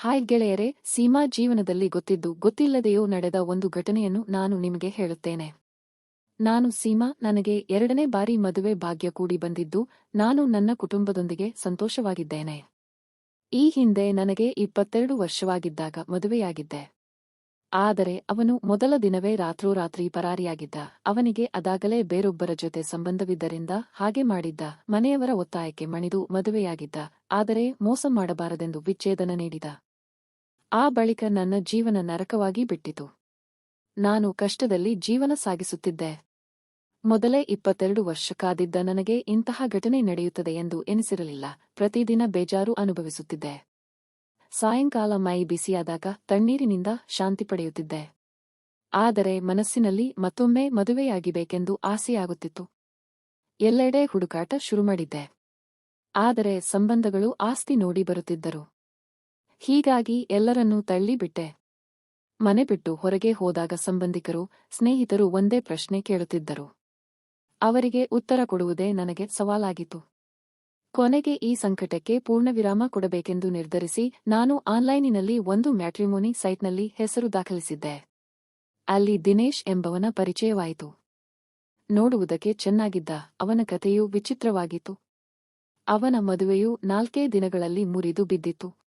Hi ಗೆಳೆಯರೆ, ಸೀಮಾ ಜೀವನದಲ್ಲಿ ಗೊತ್ತಿದ್ದು ಗೊತ್ತಿಲ್ಲದೆಯೋ ನಡೆದ ಒಂದು ಘಟನೆಯನ್ನು ನಾನು ನಿಮಗೆ ಹೇಳುತ್ತೇನೆ. ನಾನು ಸೀಮಾ, ನನಗೆ ಎರಡನೇ ಬಾರಿ ಮದುವೆ ಭಾಗ್ಯ ಕೂಡಿ ಬಂದಿದ್ದು, ನಾನು ನನ್ನ ಕುಟುಂಬದೊಂದಿಗೆ ಸಂತೋಷವಾಗಿದ್ದೇನೆ. ಈ ಹಿಂದೆ ನನಗೆ ಇಪ್ಪತ್ತೆರಡು ವರ್ಷವಾಗಿದ್ದಾಗ ಮದುವೆಯಾಗಿದ್ದೆ. ಆದರೆ ಅವನು ಮೊದಲ ದಿನವೇ ರಾತ್ರೋರಾತ್ರಿ ಪರಾರಿಯಾಗಿದ್ದ. ಅವನಿಗೆ ಅದಾಗಲೇ ಬೇರೊಬ್ಬರ ಜೊತೆ ಸಂಬಂಧವಿದ್ದರಿಂದ ಹಾಗೆ ಮಾಡಿದ್ದ. ಮನೆಯವರ ಒತ್ತಾಯಕ್ಕೆ ಮಣಿದು ಮದುವೆಯಾಗಿದ್ದ. ಆದರೆ ಮೋಸ ಮಾಡಬಾರದೆಂದು ವಿಚ್ಛೇದನ ನೀಡಿದ. ಆ ಬಳಿಕ ನನ್ನ ಜೀವನ ನರಕವಾಗಿ ಬಿಟ್ಟಿತು. ನಾನು ಕಷ್ಟದಲ್ಲಿ ಜೀವನ ಸಾಗಿಸುತ್ತಿದ್ದೆ. ಮೊದಲೇ ಇಪ್ಪತ್ತೆರಡು ವರ್ಷ ಕಾದಿದ್ದ ನನಗೆ ಇಂತಹ ಘಟನೆ ನಡೆಯುತ್ತದೆ ಎಂದು ಎನಿಸಿರಲಿಲ್ಲ. ಪ್ರತಿದಿನ ಬೇಜಾರು ಅನುಭವಿಸುತ್ತಿದ್ದೆ. ಸಾಯಂಕಾಲ ಮೈ ಬಿಸಿಯಾದಾಗ ತಣ್ಣೀರಿನಿಂದ ಶಾಂತಿ ಪಡೆಯುತ್ತಿದ್ದೆ. ಆದರೆ ಮನಸ್ಸಿನಲ್ಲಿ ಮತ್ತೊಮ್ಮೆ ಮದುವೆಯಾಗಿಬೇಕೆಂದು ಆಸೆಯಾಗುತ್ತಿತ್ತು. ಎಲ್ಲೆಡೆ ಹುಡುಕಾಟ ಶುರುಮಾಡಿದ್ದೆ. ಆದರೆ ಸಂಬಂಧಗಳು ಆಸ್ತಿ ನೋಡಿ ಬರುತ್ತಿದ್ದರು. ಹೀಗಾಗಿ ಎಲ್ಲರನ್ನೂ ತಳ್ಳಿಬಿಟ್ಟೆ. ಮನೆ ಬಿಟ್ಟು ಹೊರಗೆ ಹೋದಾಗ ಸಂಬಂಧಿಕರು, ಸ್ನೇಹಿತರು ಒಂದೇ ಪ್ರಶ್ನೆ ಕೇಳುತ್ತಿದ್ದರು. ಅವರಿಗೆ ಉತ್ತರ ಕೊಡುವುದೇ ನನಗೆ ಸವಾಲಾಗಿತ್ತು. ಕೊನೆಗೆ ಈ ಸಂಕಟಕ್ಕೆ ಪೂರ್ಣವಿರಾಮ ಕೊಡಬೇಕೆಂದು ನಿರ್ಧರಿಸಿ ನಾನು ಆನ್ಲೈನಿನಲ್ಲಿ ಒಂದು ಮ್ಯಾಟ್ರಿಮೋನಿ ಸೈಟ್ನಲ್ಲಿ ಹೆಸರು ದಾಖಲಿಸಿದ್ದೆ. ಅಲ್ಲಿ ದಿನೇಶ್ ಎಂಬವನ ಪರಿಚಯವಾಯಿತು. ನೋಡುವುದಕ್ಕೆ ಚೆನ್ನಾಗಿದ್ದ ಅವನ ಕಥೆಯೂ ವಿಚಿತ್ರವಾಗಿತ್ತು. ಅವನ ಮದುವೆಯು ನಾಲ್ಕೇ ದಿನಗಳಲ್ಲಿ ಮುರಿದು ಬಿದ್ದಿತ್ತು.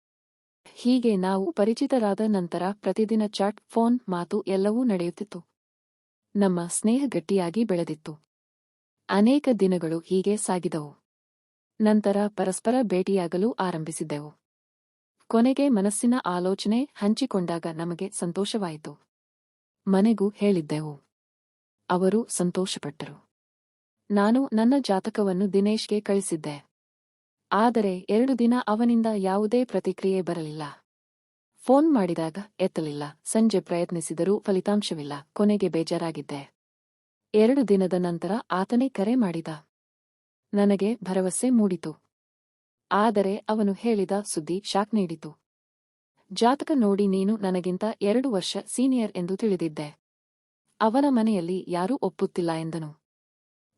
ಹೀಗೆ ನಾವು ಪರಿಚಿತರಾದ ನಂತರ ಪ್ರತಿದಿನ ಚಾಟ್, ಫೋನ್, ಮಾತು ಎಲ್ಲವೂ ನಡೆಯುತ್ತಿತ್ತು. ನಮ್ಮ ಸ್ನೇಹ ಗಟ್ಟಿಯಾಗಿ ಬೆಳೆದಿತ್ತು. ಅನೇಕ ದಿನಗಳು ಹೀಗೆ ಸಾಗಿದವು. ನಂತರ ಪರಸ್ಪರ ಭೇಟಿಯಾಗಲು ಆರಂಭಿಸಿದ್ದೆವು. ಕೊನೆಗೆ ಮನಸ್ಸಿನ ಆಲೋಚನೆ ಹಂಚಿಕೊಂಡಾಗ ನಮಗೆ ಸಂತೋಷವಾಯಿತು. ಮನೆಗೂ ಹೇಳಿದ್ದೆವು. ಅವರು ಸಂತೋಷಪಟ್ಟರು. ನಾನು ನನ್ನ ಜಾತಕವನ್ನು ದಿನೇಶ್ಗೆ ಕಳಿಸಿದ್ದೆ. ಆದರೆ ಎರಡು ದಿನ ಅವನಿಂದ ಯಾವುದೇ ಪ್ರತಿಕ್ರಿಯೆ ಬರಲಿಲ್ಲ. ಫೋನ್ ಮಾಡಿದಾಗ ಎತ್ತಲಿಲ್ಲ. ಸಂಜೆ ಪ್ರಯತ್ನಿಸಿದರೂ ಫಲಿತಾಂಶವಿಲ್ಲ. ಕೊನೆಗೆ ಬೇಜಾರಾಗಿದ್ದೆ. ಎರಡು ದಿನದ ನಂತರ ಆತನೇ ಕರೆ ಮಾಡಿದ. ನನಗೆ ಭರವಸೆ ಮೂಡಿತು. ಆದರೆ ಅವನು ಹೇಳಿದ ಸುದ್ದಿ ಶಾಕ್ ನೀಡಿತು. ಜಾತಕ ನೋಡಿ ನೀನು ನನಗಿಂತ ಎರಡು ವರ್ಷ ಸೀನಿಯರ್ ಎಂದು ತಿಳಿದಿದ್ದೆ. ಅವನ ಮನೆಯಲ್ಲಿ ಯಾರೂ ಒಪ್ಪುತ್ತಿಲ್ಲ ಎಂದನು.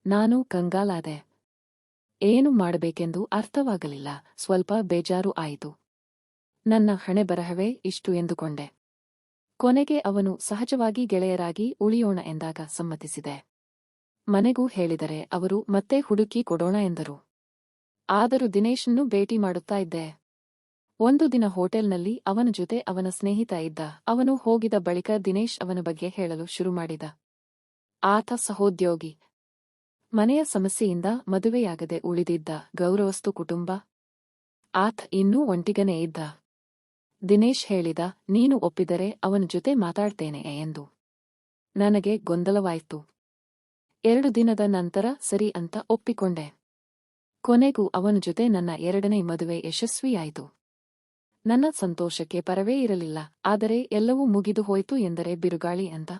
ನಾನು ಕಂಗಾಲಾದೆ. ಏನು ಮಾಡಬೇಕೆಂದು ಅರ್ಥವಾಗಲಿಲ್ಲ. ಸ್ವಲ್ಪ ಬೇಜಾರು ಆಯಿತು. ನನ್ನ ಹಣೆ ಬರಹವೇ ಇಷ್ಟು ಎಂದುಕೊಂಡೆ. ಕೊನೆಗೆ ಅವನು ಸಹಜವಾಗಿ ಗೆಳೆಯರಾಗಿ ಉಳಿಯೋಣ ಎಂದಾಗ ಸಮ್ಮತಿಸಿದೆ. ಮನೆಗೂ ಹೇಳಿದರೆ ಅವರು ಮತ್ತೆ ಹುಡುಕಿ ಕೊಡೋಣ ಎಂದರು. ಆದರೂ ದಿನೇಶನ್ನು ಭೇಟಿ ಮಾಡುತ್ತಾ ಇದ್ದೆ. ಒಂದು ದಿನ ಹೋಟೆಲ್ನಲ್ಲಿ ಅವನ ಜೊತೆ ಅವನ ಸ್ನೇಹಿತ ಇದ್ದ. ಅವನು ಹೋಗಿದ ಬಳಿಕ ದಿನೇಶ್ ಅವನ ಬಗ್ಗೆ ಹೇಳಲು ಶುರು ಮಾಡಿದ. ಆತ ಸಹೋದ್ಯೋಗಿ. ಮನೆಯ ಸಮಸ್ಯೆಯಿಂದ ಮದುವೆಯಾಗದೆ ಉಳಿದಿದ್ದ ಗೌರವಸ್ತು ಕುಟುಂಬ. ಆತ್ ಇನ್ನೂ ಒಂಟಿಗನೇ ಇದ್ದ. ದಿನೇಶ್ ಹೇಳಿದ, ನೀನು ಒಪ್ಪಿದರೆ ಅವನ ಜೊತೆ ಮಾತಾಡ್ತೇನೆ ಎಂದು. ನನಗೆ ಗೊಂದಲವಾಯಿತು. ಎರಡು ದಿನದ ನಂತರ ಸರಿ ಅಂತ ಒಪ್ಪಿಕೊಂಡೆ. ಕೊನೆಗೂ ಅವನ ಜೊತೆ ನನ್ನ ಎರಡನೇ ಮದುವೆ ಯಶಸ್ವಿಯಾಯಿತು. ನನ್ನ ಸಂತೋಷಕ್ಕೆ ಪರವೇ ಇರಲಿಲ್ಲ, ಆದರೆ ಎಲ್ಲವೂ ಮುಗಿದು ಹೋಯಿತು ಎಂದರೆ ಬಿರುಗಾಳಿ ಅಂತ.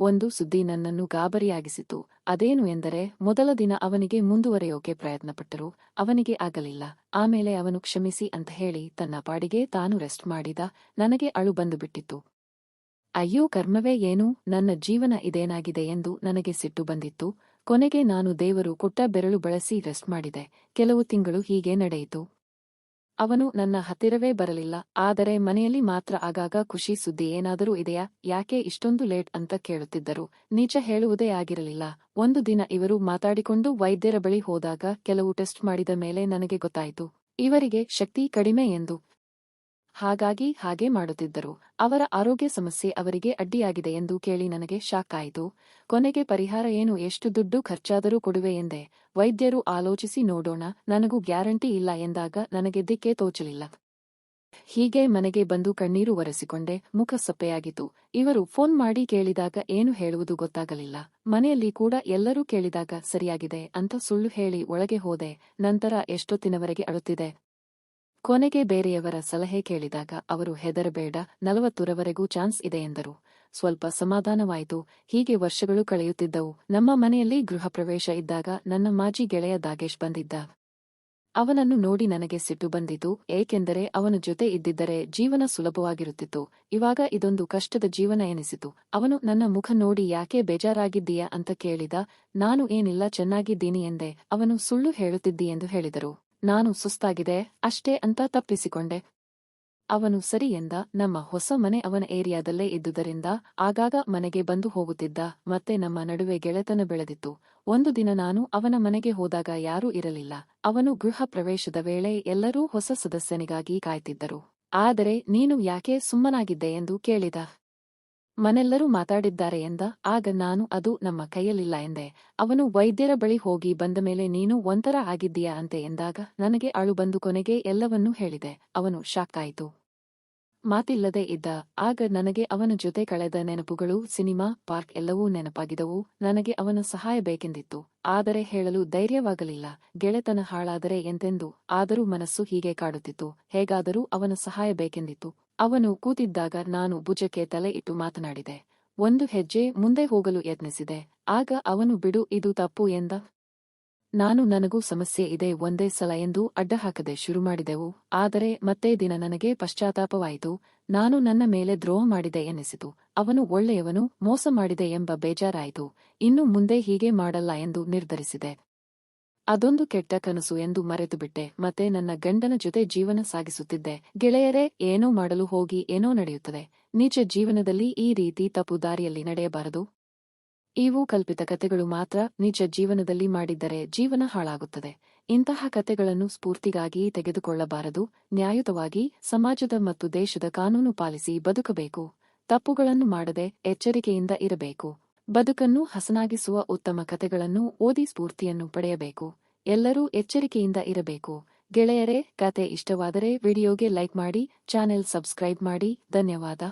ಒಂದು ಸುದ್ದಿ ನನ್ನನ್ನು ಗಾಬರಿಯಾಗಿಸಿತು. ಅದೇನು ಎಂದರೆ, ಮೊದಲ ದಿನ ಅವನಿಗೆ ಮುಂದುವರೆಯೋಕೆ ಪ್ರಯತ್ನಪಟ್ಟರು. ಅವನಿಗೆ ಆಗಲಿಲ್ಲ. ಆಮೇಲೆ ಅವನು ಕ್ಷಮಿಸಿ ಅಂತ ಹೇಳಿ ತನ್ನ ಪಾಡಿಗೆ ತಾನು ರೆಸ್ಟ್ ಮಾಡಿದ. ನನಗೆ ಅಳು ಬಂದುಬಿಟ್ಟಿತ್ತು. ಅಯ್ಯೋ, ಕರ್ಮವೇ ಏನು? ನನ್ನ ಜೀವನ ಇದೇನಾಗಿದೆ ಎಂದು ನನಗೆ ಸಿಟ್ಟು ಬಂದಿತ್ತು. ಕೊನೆಗೆ ನಾನು ದೇವರು ಕೊಟ್ಟ ಬೆರಳು ಬಳಸಿ ರೆಸ್ಟ್ ಮಾಡಿದೆ. ಕೆಲವು ತಿಂಗಳು ಹೀಗೆ ನಡೆಯಿತು. ಅವನು ನನ್ನ ಹತ್ತಿರವೇ ಬರಲಿಲ್ಲ, ಆದರೆ ಮನೆಯಲ್ಲಿ ಮಾತ್ರ ಆಗಾಗ ಖುಷಿ ಸುದ್ದಿ ಏನಾದರೂ ಇದೆಯಾ? ಯಾಕೆ ಇಷ್ಟೊಂದು ಲೇಟ್ ಅಂತ ಕೇಳುತ್ತಿದ್ದರು. ನೀಚ ಹೇಳುವುದೇ ಆಗಿರಲಿಲ್ಲ. ಒಂದು ದಿನ ಇವರು ಮಾತಾಡಿಕೊಂಡು ವೈದ್ಯರ ಬಳಿ ಹೋದಾಗ ಕೆಲವು ಟೆಸ್ಟ್ ಮಾಡಿದ ಮೇಲೆ ನನಗೆ ಗೊತ್ತಾಯಿತು. ಇವರಿಗೆ ಶಕ್ತಿ ಕಡಿಮೆ ಎಂದು ಹಾಗಾಗಿ ಹಾಗೆ ಮಾಡುತ್ತಿದ್ದರು. ಅವರ ಆರೋಗ್ಯ ಸಮಸ್ಯೆ ಅವರಿಗೆ ಅಡ್ಡಿಯಾಗಿದೆ ಎಂದು ಕೇಳಿ ನನಗೆ ಶಾಕ್ ಕೊನೆಗೆ ಪರಿಹಾರ ಏನು? ಎಷ್ಟು ದುಡ್ಡು ಖರ್ಚಾದರೂ ಕೊಡುವೆ ಎಂದೆ. ವೈದ್ಯರು ಆಲೋಚಿಸಿ ನೋಡೋಣ. ನನಗೂ ಗ್ಯಾರಂಟಿ ಇಲ್ಲ ಎಂದಾಗ ನನಗೆ ದಿಕ್ಕೇ ತೋಚಲಿಲ್ಲ. ಹೀಗೆ ಮನೆಗೆ ಬಂದು ಕಣ್ಣೀರು ಒರೆಸಿಕೊಂಡೆ. ಮುಖ ಸಪ್ಪೆಯಾಗಿತು ಇವರು ಫೋನ್ ಮಾಡಿ ಕೇಳಿದಾಗ ಏನು ಹೇಳುವುದು ಗೊತ್ತಾಗಲಿಲ್ಲ. ಮನೆಯಲ್ಲಿ ಕೂಡ ಎಲ್ಲರೂ ಕೇಳಿದಾಗ ಸರಿಯಾಗಿದೆ ಅಂತ ಸುಳ್ಳು ಹೇಳಿ ಒಳಗೆ ಹೋದೆ. ನಂತರ ಎಷ್ಟೊತ್ತಿನವರೆಗೆ ಅಳುತ್ತಿದೆ? ಕೊನೆಗೆ ಬೇರೆಯವರ ಸಲಹೆ ಕೇಳಿದಾಗ ಅವರು, ಹೆದರಬೇಡ, ನಲವತ್ತರವರೆಗೂ ಚಾನ್ಸ್ ಇದೆ ಎಂದರು. ಸ್ವಲ್ಪ ಸಮಾಧಾನವಾಯಿತು. ಹೀಗೆ ವರ್ಷಗಳು ಕಳೆಯುತ್ತಿದ್ದವು. ನಮ್ಮ ಮನೆಯಲ್ಲಿ ಗೃಹ ಪ್ರವೇಶ ಇದ್ದಾಗ ನನ್ನ ಮಾಜಿ ಗೆಳೆಯ ದಾಗೇಶ್ ಬಂದಿದ್ದ. ಅವನನ್ನು ನೋಡಿ ನನಗೆ ಸಿಟ್ಟು ಬಂದಿತು. ಏಕೆಂದರೆ ಅವನ ಜೊತೆ ಇದ್ದಿದ್ದರೆ ಜೀವನ ಸುಲಭವಾಗಿರುತ್ತಿತ್ತು. ಇವಾಗ ಇದೊಂದು ಕಷ್ಟದ ಜೀವನ ಎನಿಸಿತು. ಅವನು, ನನ್ನ ಮುಖ ನೋಡಿ ಯಾಕೆ ಬೇಜಾರಾಗಿದ್ದೀಯಾ? ಅಂತ ಕೇಳಿದ. ನಾನು ಏನಿಲ್ಲ, ಚೆನ್ನಾಗಿದ್ದೀನಿ ಎಂದೆ. ಅವನು, ಸುಳ್ಳು ಹೇಳುತ್ತಿದ್ದೀಯೆಂದು ಹೇಳಿದರು. ನಾನು ಸುಸ್ತಾಗಿದೆ, ಅಷ್ಟೇ ಅಂತ ತಪ್ಪಿಸಿಕೊಂಡೆ. ಅವನು ಸರಿ ಎಂದ, ನಮ್ಮ ಹೊಸ ಮನೆ ಅವನ ಏರಿಯಾದಲ್ಲೇ ಇದ್ದುದರಿಂದ ಆಗಾಗ ಮನೆಗೆ ಬಂದು ಹೋಗುತ್ತಿದ್ದ, ಮತ್ತೆ ನಮ್ಮ ನಡುವೆ ಗೆಳೆತನ ಬೆಳೆದಿತ್ತು. ಒಂದು ದಿನ ನಾನು ಅವನ ಮನೆಗೆ ಹೋದಾಗ ಯಾರೂ ಇರಲಿಲ್ಲ. ಅವನು ಗೃಹ ಪ್ರವೇಶದ ವೇಳೆ ಎಲ್ಲರೂ ಹೊಸ ಸದಸ್ಯನಿಗಾಗಿ ಕಾಯ್ತಿದ್ದರು. ಆದರೆ ನೀನು ಯಾಕೆ ಸುಮ್ಮನಾಗಿದ್ದೆ ಎಂದು ಕೇಳಿದ. ಮನೆಲ್ಲರೂ ಮಾತಾಡಿದ್ದಾರೆ ಎಂದ, ಆಗ ನಾನು ಅದು ನಮ್ಮ ಕೈಯಲ್ಲಿಲ್ಲ ಎಂದೆ. ಅವನು ವೈದ್ಯರ ಬಳಿ ಹೋಗಿ ಬಂದ ಮೇಲೆ ನೀನು ಒಂಥರ ಆಗಿದ್ದೀಯಾ? ಅಂತೆ ಎಂದಾಗ, ನನಗೆ ಅಳು ಬಂದು ಕೊನೆಗೆ ಎಲ್ಲವನ್ನೂ ಹೇಳಿದೆ. ಅವನು ಶಾಕ್ ಆಯಿತು ಮಾತಿಲ್ಲದೆ ಇದ್ದ. ಆಗ ನನಗೆ ಅವನ ಜೊತೆ ಕಳೆದ ನೆನಪುಗಳು, ಸಿನಿಮಾ, ಪಾರ್ಕ್ ಎಲ್ಲವೂ ನೆನಪಾಗಿದವು ನನಗೆ ಅವನ ಸಹಾಯ ಬೇಕೆಂದಿತ್ತು. ಆದರೆ ಹೇಳಲು ಧೈರ್ಯವಾಗಲಿಲ್ಲ. ಗೆಳೆತನ ಹಾಳಾದರೆ ಎಂತೆಂದು. ಆದರೂ ಮನಸ್ಸು ಹೀಗೆ ಕಾಡುತ್ತಿತ್ತು. ಹೇಗಾದರೂ ಅವನ ಸಹಾಯ ಬೇಕೆಂದಿತ್ತು. ಅವನು ಕೂತಿದ್ದಾಗ ನಾನು ಭುಜಕ್ಕೆ ತಲೆ ಇಟ್ಟು ಮಾತನಾಡಿದೆ. ಒಂದು ಹೆಜ್ಜೆ ಮುಂದೆ ಹೋಗಲು ಯತ್ನಿಸಿದೆ. ಆಗ ಅವನು, ಬಿಡು, ಇದು ತಪ್ಪು ಎಂದ? ನಾನು ನನಗೂ ಸಮಸ್ಯೆ ಇದೆ, ಒಂದೇ ಸಲ ಎಂದು ಅಡ್ಡಹಾಕದೆ ಶುರು ಮಾಡಿದೆವು. ಆದರೆ ಮತ್ತೆ ದಿನ ನನಗೆ ಪಶ್ಚಾತ್ತಾಪವಾಯಿತು. ನಾನು ನನ್ನ ಮೇಲೆ ದ್ರೋಹ ಮಾಡಿದೆ ಎನ್ನಿಸಿತು. ಅವನು ಒಳ್ಳೆಯವನು, ಮೋಸ ಮಾಡಿದೆ ಎಂಬ ಬೇಜಾರಾಯಿತು. ಇನ್ನು ಮುಂದೆ ಹೀಗೆ ಮಾಡಲ್ಲ ಎಂದು ನಿರ್ಧರಿಸಿದೆ. ಅದೊಂದು ಕೆಟ್ಟ ಕನಸು ಎಂದು ಮರೆತುಬಿಟ್ಟೆ ಮತ್ತೆ ನನ್ನ ಗಂಡನ ಜೊತೆ ಜೀವನ ಸಾಗಿಸುತ್ತಿದ್ದೆ. ಗೆಳೆಯರೇ, ಏನೋ ಮಾಡಲು ಹೋಗಿ ಏನೋ ನಡೆಯುತ್ತದೆ. ನಿಜ ಜೀವನದಲ್ಲಿ ಈ ರೀತಿ ತಪ್ಪು ದಾರಿಯಲ್ಲಿ ನಡೆಯಬಾರದು. ಇವು ಕಲ್ಪಿತ ಕತೆಗಳು ಮಾತ್ರ. ನಿಜ ಜೀವನದಲ್ಲಿ ಮಾಡಿದ್ದರೆ ಜೀವನ ಹಾಳಾಗುತ್ತದೆ. ಇಂತಹ ಕತೆಗಳನ್ನು ಸ್ಫೂರ್ತಿಗಾಗಿ ತೆಗೆದುಕೊಳ್ಳಬಾರದು. ನ್ಯಾಯುತವಾಗಿ ಸಮಾಜದ ಮತ್ತು ದೇಶದ ಕಾನೂನು ಪಾಲಿಸಿ ಬದುಕಬೇಕು. ತಪ್ಪುಗಳನ್ನು ಮಾಡದೆ ಎಚ್ಚರಿಕೆಯಿಂದ ಇರಬೇಕು. ಬದುಕನ್ನು ಹಸನಾಗಿಸುವ ಉತ್ತಮ ಕಥೆಗಳನ್ನು ಓದಿ ಸ್ಫೂರ್ತಿಯನ್ನು ಪಡೆಯಬೇಕು. ಎಲ್ಲರೂ ಎಚ್ಚರಿಕೆಯಿಂದ ಇರಬೇಕು. ಗೆಳೆಯರೇ, ಕತೆ ಇಷ್ಟವಾದರೆ ವಿಡಿಯೋಗೆ ಲೈಕ್ ಮಾಡಿ, ಚಾನೆಲ್ ಸಬ್ಸ್ಕ್ರೈಬ್ ಮಾಡಿ. ಧನ್ಯವಾದ.